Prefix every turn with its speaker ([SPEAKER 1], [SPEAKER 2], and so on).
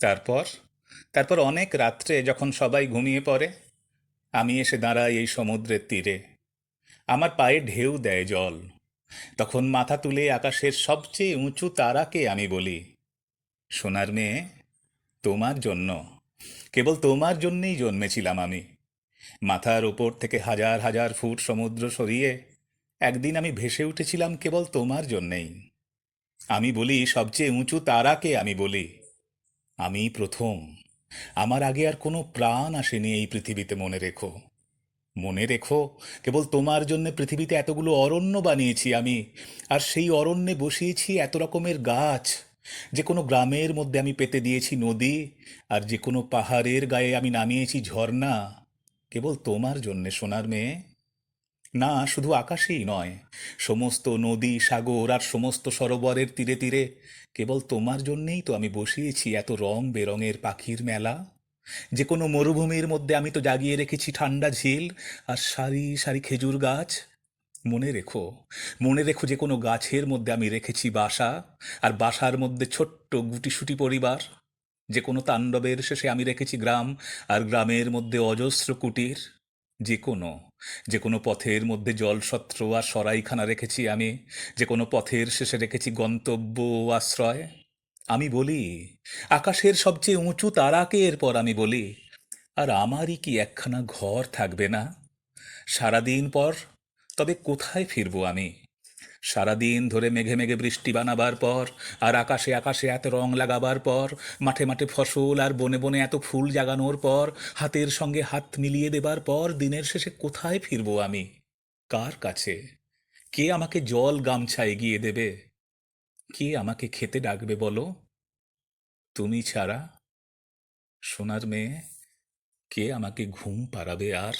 [SPEAKER 1] তারপর? তারপর অনেক রাত্রে যখন সবাই ঘুমিয়ে পড়ে, আমি এসে দাঁড়াই এই সমুদ্রের তীরে। আমার পায়ে ঢেউ দেয় জল। তখন মাথা তুলে আকাশের সবচেয়ে উঁচু তারাকে আমি বলি, সোনার মেয়ে, তোমার জন্য, কেবল তোমার জন্যেই জন্মেছিলাম আমি। মাথার ওপর থেকে হাজার হাজার ফুট সমুদ্র সরিয়ে একদিন আমি ভেসে উঠেছিলাম কেবল তোমার জন্যেই। আমি বলি, সবচেয়ে উঁচু তারাকে আমি বলি আমি প্রথম। আমার আগে আর কোনো প্রাণ আসেনি এই পৃথিবীতে, মনে রেখো। মনে রেখো, কেবল তোমার জন্য পৃথিবীতে এতগুলো অরণ্য বানিয়েছি আমি, আর সেই অরণ্যে বসিয়েছি এত রকমের গাছ। যে কোনো গ্রামের মধ্যে আমি পেতে দিয়েছি নদী, আর যে কোনো পাহাড়ের গায়ে আমি নামিয়েছি ঝর্ণা। কেবল তোমার জন্যে, সোনার মেয়ে। না, শুধু আকাশেই নয়, সমস্ত নদী, সাগর আর সমস্ত সরোবরের তীরে তীরে। কেবল তোমার জন্যেই তো আমি বসিয়েছি এত রং বেরঙের পাখির মেলা। যে কোনো মরুভূমির মধ্যে আমি তো জাগিয়ে রেখেছি ঠান্ডা ঝিল আর সারি সারি খেজুর গাছ। মনে রেখো মনে রেখো যে কোনো গাছের মধ্যে আমি রেখেছি বাসা আর বাসার মধ্যে ছোট্ট গুটিসুটি পরিবার। যে কোনো তাণ্ডবের শেষে আমি রেখেছি গ্রাম আর গ্রামের মধ্যে অজস্র কুটির। যে কোনো যে কোনো পথের মধ্যে জলসত্র আর সরাইখানা রেখেছি আমি, যে কোনো পথের শেষে রেখেছি গন্তব্য আশ্রয়। আমি বলি, আকাশের সবচেয়ে উঁচু তারাকে এরপর আমি বলি, আর আমারই কি একখানা ঘর থাকবে না? সারাদিন পর, তবে কোথায় ফিরবো আমি? সারাদিন ধরে মেঘে মেঘে বৃষ্টি বানাবার পর, আর আকাশে আকাশে এত রং লাগাবার পর, মাঠে মাঠে ফসল আর বনে বনে এত ফুল জাগানোর পর, হাতের সঙ্গে হাত মিলিয়ে দেবার পর, দিনের শেষে কোথায় ফিরবো আমি? কার কাছে? কে আমাকে জল গামছা এগিয়ে দেবে? কে আমাকে খেতে ডাকবে বলো? তুমি ছাড়া? সোনার মেয়ে, কে আমাকে ঘুম পাড়াবে আর